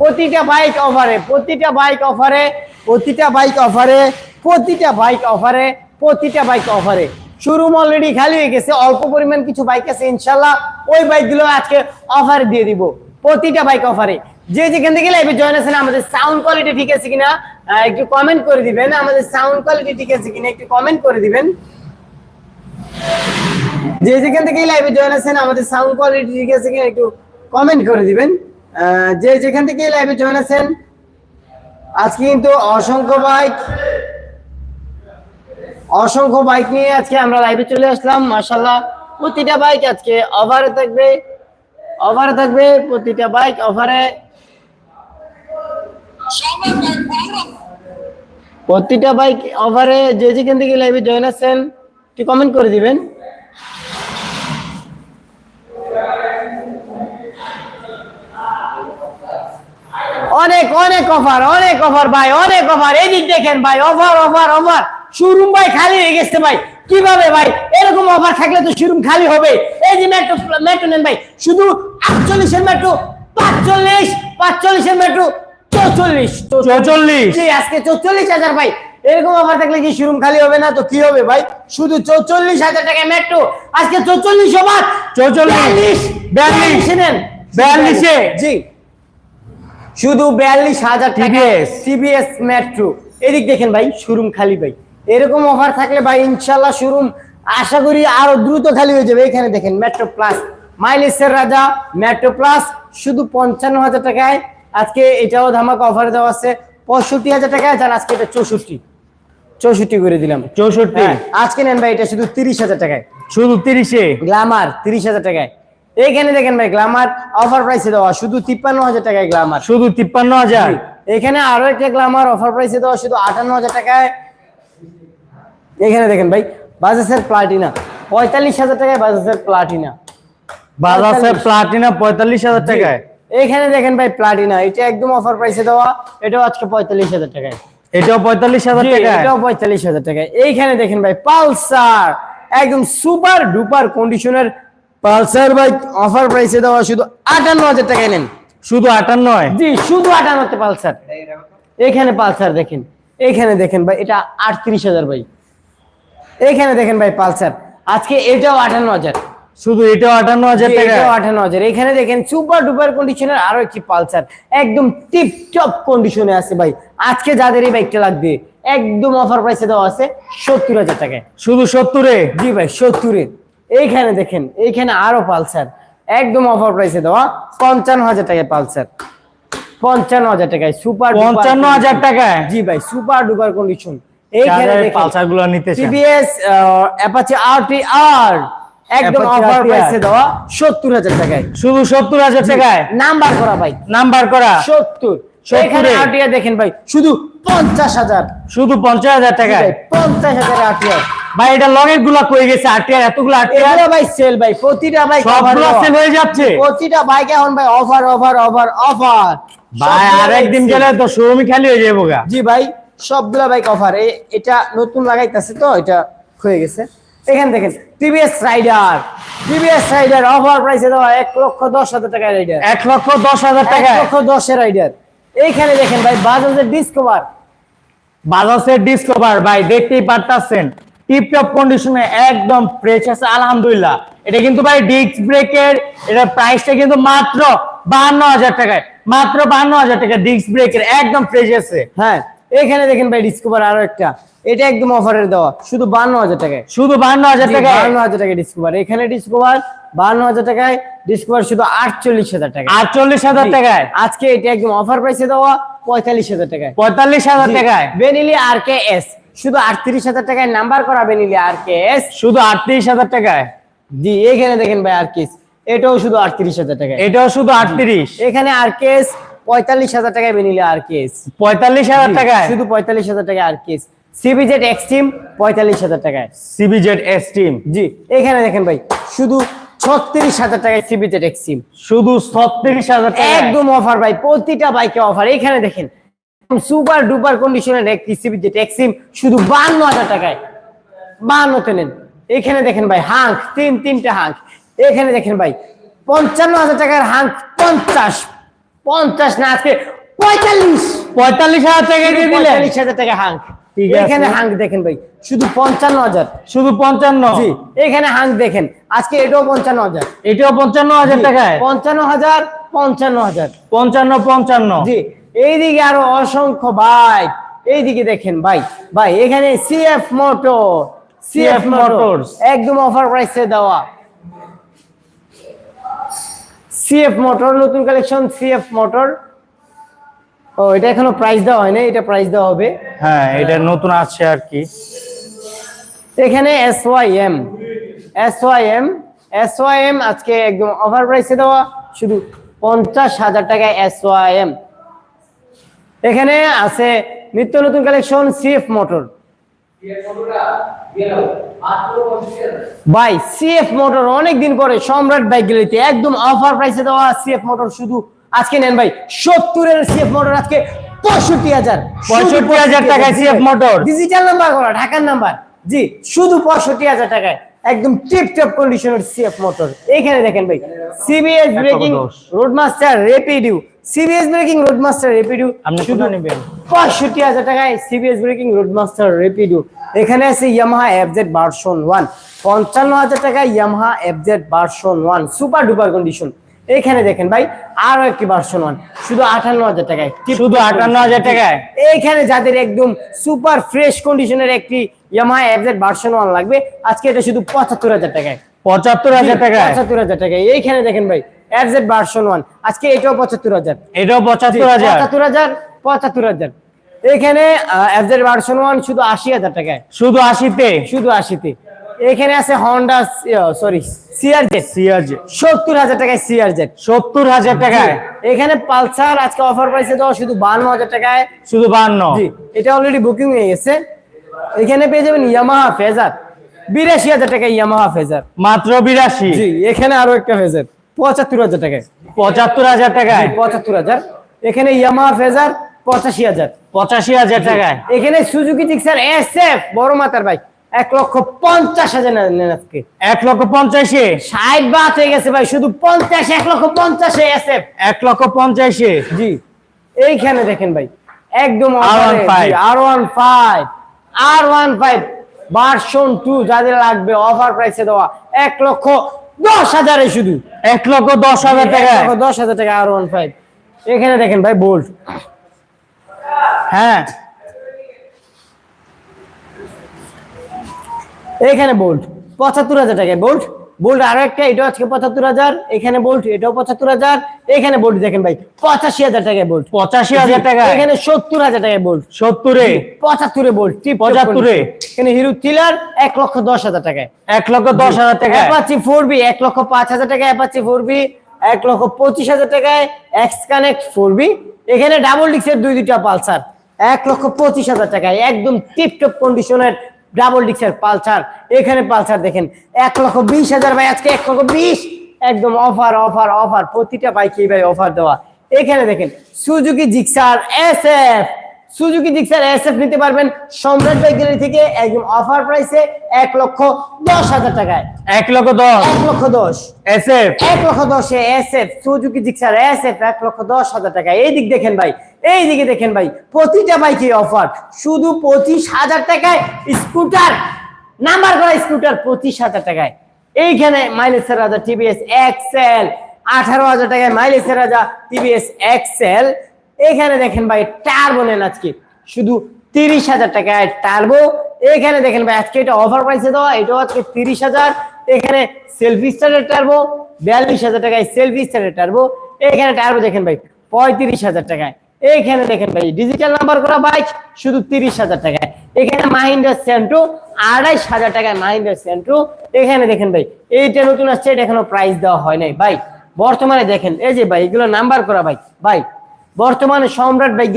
প্রতিটা বাইক অফারে প্রতিটা বাইক অফারে প্রতিটা বাইক অফারে প্রতিটা বাইক অফারে প্রতিটা বাইক অফারে শোরুম অলরেডি খালি হয়ে গেছে, অল্প পরিমাণ কিছু বাইক আছে ইনশাল্লাহ ওই বাইকগুলো আজকে অফার দিয়ে দিব। প্রতিটা বাইক অফারে যে যেখান থেকে লাইভে জয়েন আছেন, আমাদের সাউন্ড কোয়ালিটি ঠিক আছে কিনা একটু কমেন্ট করে দিবেন। আমাদের সাউন্ড কোয়ালিটি ঠিক আছে কিনা, একটু কমেন্ট করে দিবেন। যে যেখান থেকে লাইভে জয়েন আছেন, আমাদের সাউন্ড কোয়ালিটি ঠিক আছে কিনা, একটু কমেন্ট করে দিবেন। যে যেখান থেকে লাইভে জয়েন আছেন, আজকে কিন্তু অসংখ্য বাইক অসংখ্য বাইক নিয়ে আজকে আমরা লাইভে চলে আসলাম মাশাল্লাহ প্রতিটা বাইক আজকে অফারে থাকবে অফারে থাকবে, প্রতিটা বাইক অফারে প্রতিটা বাইক অফারে যে যেখান থেকে লাইভে জয়েন আছেন, একটু কমেন্ট করে দিবেন। অনেক অনেক অফার অনেক অফার ভাই অনেক অফার এই দিক দেখেন ভাই অফার অফার অফার শোরুম ভাই খালি হয়ে গেছে ভাই। কীভাবে ভাই? এরকম অফার থাকলে তো শোরুম খালি হবে। এই যে মেট্রো মেট্রো নেন ভাই শুধু আটচল্লিশের মেট্রো পাঁচচল্লিশ পাঁচচল্লিশের মেট্রো চৌচল্লিশ। চৌচল্লিশ। আজকে চৌচল্লিশ হাজার ভাই। এরকম অফার থাকলে কি শোরুম খালি হবে না? তো কি হবে ভাই? শুধু চৌচল্লিশ হাজার টাকা মেট্রো আজকে চৌচল্লিশ অফার চৌচল্লিশ, বিয়াল্লিশ, নেন। বিয়াল্লিশে। জি। শুধু বিয়াল্লিশ হাজার TVS মেট্রো এদিক দেখেন ভাই শোরুম খালি ভাই। এরকম অফার থাকলে ভাই ইনশাল্লাহ শোরুম আশা করি আরও দ্রুত খালি হয়ে যাবে। এখানে দেখেন মেট্রো প্লাস মাইলেজের রাজা মেট্রো প্লাস শুধু পঞ্চান্ন হাজার টাকায়। আজকে এটাও ধামাকা অফার দেওয়া আছে। পঁয়ষট্টি হাজার টাকায় যান আজকে এটা চৌষট্টি। চৌষট্টি করে দিলাম। চৌষট্টি। হ্যাঁ, আজকে নেন ভাই এটা শুধু তিরিশ হাজার টাকায়। শুধু তিরিশে? গ্লামার তিরিশ হাজার টাকায়। এইখানে দেখেন ভাই গ্লামার অফার প্রাইসে দেওয়া শুধু তিপ্পান্ন হাজার টাকায় গ্লামার শুধু তিপ্পান্ন হাজার এখানে আরও একটা গ্লামার অফার প্রাইসে দেওয়া শুধু আটান্ন হাজার টাকায়। এখানে দেখেন ভাই বাজাজের প্লাটিনা পঁয়তাল্লিশ হাজার টাকায় বাজাজের প্লাটিনা বাজাজের প্লাটিনা পঁয়তাল্লিশ হাজার টাকায়? এখানে দেখেন ভাই প্লাটিনা এটা একদম অফার প্রাইসে দেওয়া এটাও আজকে পঁয়তাল্লিশ হাজার টাকায়। এটাও পঁয়তাল্লিশ হাজার জি, টাকায়? এটাও পঁয়তাল্লিশ হাজার টাকায়। এইখানে দেখেন ভাই পালসার একদম সুপার ডুপার কন্ডিশনের পালসার বাইক অফার প্রাইসে দেওয়া শুধু আটান্ন হাজার টাকায় নেন। শুধু আটান্নয় জি শুধু আটান্নতে পালসার এখানে পালসার দেখেন এখানে দেখেন ভাই এটা আটত্রিশ হাজার ভাই। এখানে দেখেন ভাই পালসার আজকে এটাও আটান্ন হাজার। শুধু এটাও আটান্ন হাজার টাকা? এটাও আটান্ন হাজার। এখানে দেখেন সুপার ডুপার কন্ডিশনের আরও একটি পালসার একদম টিপ টপ কন্ডিশনে আছে ভাই। আজকে যাদের এই বাইকটা লাগবে একদম অফার প্রাইসে দেওয়া আছে সত্তর হাজার টাকায়। শুধু সত্তরে? জি ভাই সত্তরে। এইখানে দেখেন এইখানে আরও পালসার। একদম অফার প্রাইসে দেওয়া পঞ্চান্ন হাজার টাকায় পালসার। পঞ্চান্ন হাজার টাকায় সুপার পঞ্চান্ন হাজার টাকায়? জি ভাই সুপার ডুপার কন্ডিশন এইখানে পালসারগুলো নিতে টিভিএস অ্যাপাচি আরটি আর একদম অফার প্রাইসে দেওয়া টাকায়। শুধু সত্তর হাজার টাকায়? নাম্বার করা ভাই। নাম্বার করা? সত্তর। সত্তরে। এখানে আরটিআর দেখেন ভাই শুধু পঞ্চাশ হাজার। শুধু পঞ্চাশ হাজার টাকায়? পঞ্চাশ হাজার আরটিআর ভাই এটা লগেরগুলা কয়ে গেছে আটিয়ার এতগুলো আটিয়ার এগুলো ভাই সেল ভাই প্রতিটা বাইক সবগুলো সেল হয়ে যাচ্ছে। প্রতিটা বাইক এখন ভাই অফার অফার অফার অফার ভাই আর একদিন গেলে তো শোরুমই খালি হয়ে যাব গা। জি ভাই সবগুলা বাইক অফার এটা নতুন লাগাইতেছে তো এটা হয়ে গেছে। এখানে দেখেন TVS Raider TVS Raider offer প্রাইসে দেওয়া এক লক্ষ দশ হাজার টাকা রাইডার এক লক্ষ দশ হাজার এক টাকায়। লক্ষ দশের রাইডার এইখানে দেখেন ভাই বাজাজের ডিসকভার বাজাজের ডিসকভার ভাই দেখতেই পারতাছেন। টিপটপ কন্ডিশনে একদম ফ্রেশ আছে আলহামদুলিল্লাহ। এটা কিন্তু ভাই ডিস্ক ব্রেকের এটা প্রাইসটা কিন্তু মাত্র বাহান্ন হাজার টাকায়। মাত্র বাহান্ন হাজার টাকা ডিস্ক ব্রেকের একদম ফ্রেশ আছে। হ্যাঁ। এখানে দেখেন ভাই ডিসকভার আরও একটা। এটা একদম অফারের দেওয়া। শুধু বান্ন হাজার টাকায়। শুধু বাহান্ন হাজার টাকায়? বান্ন হাজার টাকা ডিসকভার এখানে ডিসকভার বান্ন হাজার টাকায় ডিসকভার শুধু আটচল্লিশ হাজার টাকা আটচল্লিশ হাজার টাকায়? আজকে এটা একদম অফার প্রাইসে দেওয়া পঁয়তাল্লিশ হাজার টাকায়। পঁয়তাল্লিশ হাজার টাকায়? বেনিলি আর কে এস শুধু আটত্রিশ হাজার টাকায় নাম্বার করা বেনিলি আর কে এস শুধু আটত্রিশ হাজার টাকায়? জি এখানে দেখেন ভাই আর কেস এটাও শুধু আটত্রিশ হাজার টাকায়। এটাও শুধু আটত্রিশ? এখানে আর কেস পঁয়তাল্লিশ হাজার টাকায় বেনিলি আর কেস পঁয়তাল্লিশ হাজার টাকায়? শুধু পঁয়তাল্লিশ হাজার টাকায় আর কেস সিবিজেড এক্সট্রিম পঁয়তাল্লিশ হাজার টাকায়। সিবিজেড এস টিম জি এখানে দেখেন ভাই শুধু ছত্রিশ হাজার টাকায় সিবিজেড এক্সট্রিম। শুধু ছত্রিশ হাজার টাকা একদম অফার ভাই প্রতিটা বাইকে অফার এখানে দেখেন সুপার ডুপার কন্ডিশনের একটি এক্সট্রিম শুধু বান্ন হাজার টাকায়। বান্নতে নেন এখানে দেখেন ভাই হাঙ্ক তিন তিনটা হাঙ্ক। এখানে দেখেন ভাই পঞ্চান্ন হাজার টাকার হাঙ্ক পঞ্চাশ। পঞ্চাশ না আজকে পঁয়তাল্লিশ। পঁয়তাল্লিশ হাজার টাকা দিয়ে দিলে। পঁয়তাল্লিশ হাজার টাকা ঠিক এখানে হাঙ্ক দেখেন ভাই শুধু পঞ্চান্ন হাজার। শুধু পঞ্চান্ন। এখানে হাঙ্ক দেখেন আজকে এটাও পঞ্চান্ন হাজার। এটাও পঞ্চান্ন হাজার টাকায়। পঞ্চান্ন হাজার পঞ্চান্ন হাজার। পঞ্চান্ন পঞ্চান্ন। জি এইদিকে আরও অসংখ্য বাইক। এইদিকে দেখেন ভাই ভাই এখানে CF motor CF CF motors একদম অফার প্রাইসে দেওয়া। সিএফ মোটর নতুন কালেকশন সিএফ মোটর ও এটা এখনও প্রাইস দেওয়া হয়নি এটা প্রাইস দেওয়া হবে। হ্যাঁ এটা নতুন আছে আর কি। এখানে S Y M S Y M S Y M আজকে একদম অফার প্রাইসে দেওয়া। শুধু পঞ্চাশ হাজার টাকায় এস ওয়াই এম এখানে আছে নিত্য নতুন কালেকশন সিএফ মোটর ভাই সিএফ মোটর অনেকদিন পরে সম্রাট বাইক গ্যালারিতে একদম অফার প্রাইসে দেওয়া সিএফ মোটর শুধু আজকে নেন ভাই সত্তরের সিএফ মোটর আজকে পঁয়ষট্টি হাজার। 65,000 টাকায় CF মোটর। ডিজিটাল নাম্বার করা ঢাকার নাম্বার জি শুধু পঁয়ষট্টি হাজার টাকায় একদম টিপ টপ কন্ডিশনের সিএফ মোটর এখানে দেখেন ভাই সিবিএস ব্রেকিং। রোডমাস্টার রেপিডিউ সিবিএস ব্রেকিং রোডমাস্টার রেপিডিউ আপনি শুধু নেবেন? পঁয়ষট্টি হাজার টাকায় সিবিএস ব্রেকিং রোডমাস্টার রেপিডিউ এখানে আছে ইয়ামাহা এফজেড ভার্সন ওয়ান পঞ্চান্ন হাজার টাকায় Yamaha FZ version one super duper condition এখানে দেখেন ভাই আরও একটি ভার্সন ওয়ান শুধু আটান্ন হাজার টাকায়। শুধু 58,000 টাকায়? এইখানে যাদের একদম সুপার ফ্রেশ কন্ডিশনের একটি ইয়ামাহা এফজেড ভার্সন ওয়ান লাগবে আজকে এটা শুধু পঁচাত্তর হাজার টাকায়। পঁচাত্তর হাজার টাকায়? পঁচাত্তর হাজার টাকায়। এইখানে দেখেন ভাই এফজেড ভার্সন ওয়ান আজকে এটাও পঁচাত্তর হাজার। এটাও পঁচাত্তর হাজার। পঁচাত্তর হাজার পঁচাত্তর হাজার। এখানে এফজেড ভার্সন ওয়ান শুধু আশি হাজার টাকায়। শুধু আশিতে? শুধু আশিতে। এখানে আছে হন্ডা সরি সিআরজেড সত্তর হাজার টাকায় সিআরজেড সত্তর হাজার টাকায়? এখানে পালসার আজকে অফার প্রাইসে দেওয়া শুধু বান্ন হাজার টাকায়। শুধু বান্ন? জি এটা অলরেডি বুকিং হয়ে গেছে। এখানে পেয়ে যাবেন ইয়ামাহা ফেজার বিরাশি হাজার টাকায় ইয়ামাহা ফেজার মাত্র বিরাশি? জি এখানে আরও একটা ফেজার পঁচাত্তর হাজার টাকায়। পঁচাত্তর হাজার টাকায়? পঁচাত্তর হাজার। এখানে ইয়ামাহা ফেজার পঁচাশি হাজার। পঁচাশি হাজার টাকায়? এখানে সুজুকি জিক্সার এসএফ বড় মাতার বাইক এক লক্ষ পঞ্চাশ হাজার আজকে। এক লক্ষ পঞ্চাশে? ষাট বাদ হয়ে গেছে ভাই শুধু পঞ্চাশ এক লক্ষ পঞ্চাশে এসএফ এক লক্ষ পঞ্চাশে? জি। এইখানে দেখেন ভাই একদম R15 R one five R one five version two যাদের লাগবে অফার প্রাইসে দেওয়া এক লক্ষ দশ হাজারে শুধু। এক লক্ষ দশ হাজার টাকা। দশ হাজার টাকা আর ওয়ান ফাইভ এখানে দেখেন ভাই বোল্ট হ্যাঁ। এখানে বোল্ট পঁচাত্তর হাজার টাকায় বোল্ট বোল্ট আরও একটা এটাও আজকে পঁচাত্তর হাজার এখানে বোল্ট এটাও পঁচাত্তর হাজার এখানে বোল্ট দেখেন ভাই পঁচাশি হাজার টাকায় বোল্ট পঁচাশি হাজার টাকায়? এখানে সত্তর হাজার টাকায় বোল্ট সত্তরে? পঁচাত্তরে বোল্ট পঁচাত্তরে। এখানে হিরো টিলার এক লক্ষ দশ হাজার টাকায়। এক লক্ষ দশ হাজার টাকায়? অ্যাপাচি ফোর বি এক লক্ষ পাঁচ হাজার টাকায় অ্যাপাচি ফোর বি এক লক্ষ পঁচিশ হাজার টাকায় এক্স কানেক্ট ফোর বি এখানে ডাবল ডিক্সের দুই দুইটা পালসার এক লক্ষ পঁচিশ হাজার টাকায়। একদম টিপটপ কন্ডিশনের ডাবল ডিক্সার পালসার এখানে পালসার দেখেন, এক লক্ষ বিশ হাজার ভাই, আজকে এক লক্ষ বিশ। একদম অফার অফার অফার প্রতিটা বাইকে ভাই অফার দেওয়া। এখানে দেখেন Suzuki Gixxer S F Suzuki Gixxer SF নিতে পারবেন। সম্রাট বাইক গ্যালারি থেকে একদম অফার প্রাইসে এক লক্ষ দশ হাজার টাকায়। এক লক্ষ দশ। এক লক্ষ দশ। এস এফ এক লক্ষ দশে এসএফ সুজুকি জিক্সার এসএফ এক লক্ষ দশ হাজার টাকা এই দিক দেখেন ভাই এই দিকে দেখেন ভাই প্রতিটা বাইকে অফার শুধু পঁচিশ হাজার টাকায় স্কুটার নাম্বার করা স্কুটার পঁচিশ হাজার টাকায়। এইখানে মাইলেজের রাজা টিভিএস এক্সেল আঠারো হাজার টাকায় মাইলেজের রাজা টিভিএস এক্সেল এখানে দেখেন ভাই টার্বো নেন আজকে। শুধু তিরিশ হাজার টাকায় টার্বো এখানে দেখেন ভাই, আজকে এটা অফার প্রাইসে দেওয়া, এটাও আজকে তিরিশ হাজার। এখানে সেলফি স্টারের টার্বো বিয়াল্লিশ হাজার টাকায় সেলফি স্টারের টার্বো এখানে টার্বো দেখেন ভাই, পঁয়ত্রিশ হাজার টাকায়। এইখানে দেখেন ভাই ডিজিটাল নাম্বার করা বাইক শুধু তিরিশ হাজার টাকায়। এখানে মাহিন্দ্রা সেন্ট্রো আড়াইশ হাজার টাকায় মাহিন্দ্রা সেন্ট্রো এখানে দেখেন ভাই, এইটা নতুন আসছে, এটা এখনও প্রাইস দেওয়া হয় নাই। ভাই, বর্তমানে দেখেন, এই যে ভাই, এগুলো নাম্বার করা বাইক ভাই বর্তমানে সম্রাট বাইক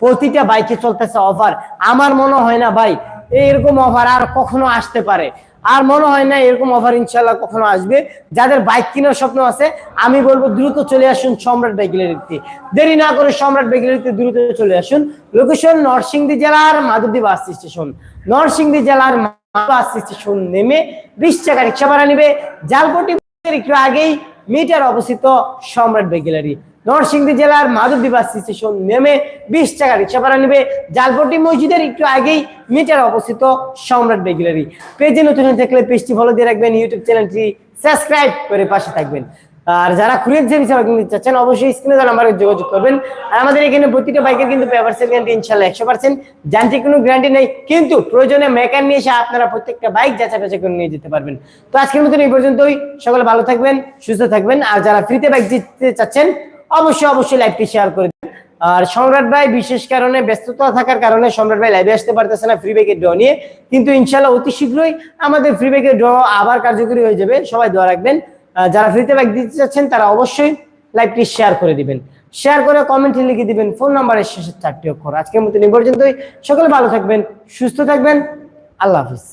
প্রতিটা বাইকে চলতেছে অফার আমার মনে হয় না ভাই, এরকম অফার আর কখনো আসতে পারে। আর মনে হয় না এরকম অফার ইনশাল্লাহ কখনো আসবে। যাদের বাইক কেনার স্বপ্ন আছে, আমি বলব দ্রুত চলে আসুন সম্রাট বাইক দেরি না করে সম্রাট বাইক দ্রুত চলে আসুন। লোকেশন নরসিংদী জেলার মাধবদী বাস স্টেশন নরসিংদী জেলার বাস স্টেশন নেমে বিশ টাকা রিক্সা ভাড়া নিবে। জালপটি একটু আগেই মিটার অবস্থিত সম্রাট বাইক নরসিংদী জেলার মাধবদী বাস স্টেশন নেমে বিশ টাকা রিক্সা ভাড়া নেবে। জালপট্টি মসজিদের একটু আগেই মিটার অবস্থিত সম্রাট বেগুলারি। পেজে নতুন থাকলে পেজটি ফলো দিয়ে রাখবেন ইউটিউব চ্যানেলটি সাবস্ক্রাইব করে পাশে থাকবেন। আর যারা কুরিয়ার কিনতে চাচ্ছেন, অবশ্যই স্ক্রিনে দেওয়া নাম্বারে যোগাযোগ করবেন। আর আমাদের এখানে প্রতিটা বাইকের কিন্তু পেপার সেল গ্যারান্টি ইনশাল্লাহ একশো পার্সেন্ট যান্ত্রিক কোনো গ্যারান্টি নেই, কিন্তু প্রয়োজনে মেকার নিয়ে এসে আপনারা প্রত্যেকটা বাইক যাচাই বাছাই করে নিয়ে যেতে পারবেন। তো আজকের মতন এই পর্যন্তই। সকলে ভালো থাকবেন, সুস্থ থাকবেন। আর যারা ফ্রিতে বাইক জিততে চাচ্ছেন অবশ্যই অবশ্যই লাইভটি শেয়ার করে দিন। আর সম্রাট ভাই, বিশেষ কারণে ব্যস্ততা থাকার কারণে সম্রাট ভাই লাইভে আসতে পারতেছে না ফ্রি ব্যাগের ড্র নিয়ে। কিন্তু ইনশাল্লাহ অতি শীঘ্রই আমাদের ফ্রি ব্যাগের ড্র আবার কার্যকরী হয়ে যাবে। সবাই দোয়া রাখবেন। যারা ফ্রিতে ব্যাগ দিতে চাচ্ছেন, তারা অবশ্যই লাইভটি শেয়ার করে দিবেন। শেয়ার করে কমেন্টে লিখে দিবেন ফোন নাম্বারের শেষের চারটি অক্ষর। আজকের মতো এই পর্যন্তই। সকলে ভালো থাকবেন, সুস্থ থাকবেন। আল্লাহ হাফিজ।